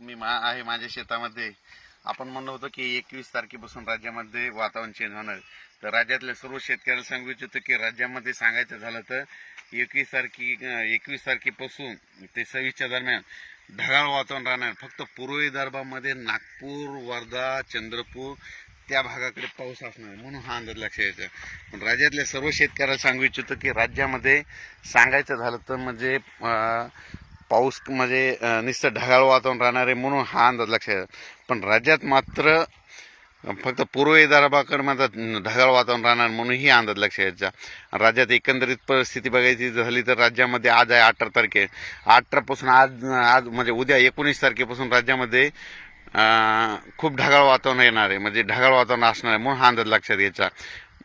मी मा आहे माझ्या शेतामध्ये. आपण म्हणलं होतं की एकवीस तारखेपासून राज्यामध्ये वातावरण चेंज होणार. तर राज्यातल्या सर्व शेतकऱ्याला सांगू इच्छितो की राज्यामध्ये सांगायचं झालं तर एकवीस तारखे एकवीस तारखेपासून ते सव्वीसच्या दरम्यान ढगाळ वातावरण राहणार. फक्त पूर्व विदर्भामध्ये नागपूर वर्धा चंद्रपूर त्या भागाकडे पाऊस असणार म्हणून हा अंदाज लक्षात यायचा पण राज्यातल्या सर्व शेतकऱ्याला सांगू इच्छितो की राज्यामध्ये सांगायचं झालं तर म्हणजे पाऊस म्हणजे नुसतं ढगाळ वातावरण राहणार आहे म्हणून हा अंदाज लक्षात पण राज्यात मात्र फक्त पूर्व विदर्भाकडे मात्र ढगाळ वातावरण राहणार म्हणून ही अंदाज लक्षात यायचा राज्यात एकंदरीत परिस्थिती बघायची झाली तर राज्यामध्ये आज आहे अठरा तारखे. अठरापासून आज आज म्हणजे उद्या एकोणीस तारखेपासून राज्यामध्ये खूप ढगाळ वातावरण येणार आहे. म्हणजे ढगाळ वातावरण असणार आहे म्हणून हा अंदाज लक्षात घ्यायचा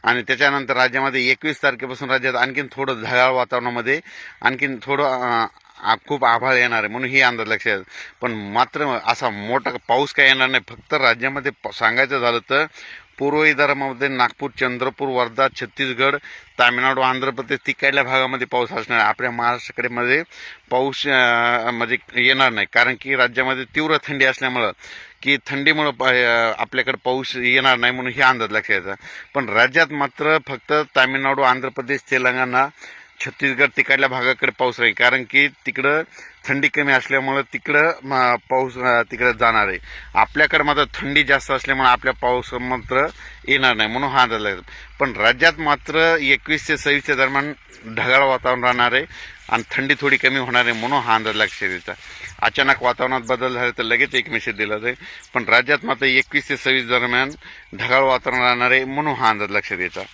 आणि त्याच्यानंतर राज्यामध्ये एकवीस तारखेपासून राज्यात आणखीन थोडं ढगाळ वातावरणामध्ये आणखीन थोडं खूप आभाळ येणार आहे म्हणून ही अंदाज लक्षात पण मात्र असा मोठा पाऊस काय येणार नाही फक्त राज्यामध्ये प- सांगायचं झालं तर पूर्व विदर्भामध्ये नागपूर चंद्रपूर वर्धा छत्तीसगड तामिळनाडू आंध्र प्रदेश तिकडल्या भागामध्ये पाऊस असणार आपल्या महाराष्ट्राकडे मध्ये पाऊस म्हणजे येणार नाही. कारण की राज्यामध्ये तीव्र थंडी असल्यामुळं की थंडीमुळं प- आपल्याकडे पाऊस येणार नाही म्हणून हे अंदाज लक्षात येतं पण राज्यात मात्र फक्त तामिळनाडू आंध्र प्रदेश तेलंगणा छत्तीसगड तिकडल्या भागाकडे पाऊस राहील. कारण की तिकडं थंडी कमी असल्यामुळं तिकडं पाऊस तिकडं जाणार आहे. आपल्याकडे मात्र थंडी जास्त असल्यामुळे आपल्या पाऊस मात्र येणार नाही म्हणून हा अंदाज लागतो पण राज्यात मात्र एकवीस ते सव्वीसच्या दरम्यान ढगाळ वातावरण राहणार आहे आणि थंडी थोडी कमी होणार आहे म्हणून हा अंदाज लक्षात येतात अचानक वातावरणात बदल झाले तर लगेच एक मेसेज दिला जाईल. पण राज्यात मात्र एकवीस ते सव्वीस दरम्यान ढगाळ वातावरण राहणार आहे म्हणून हा अंदाज लक्षात येतात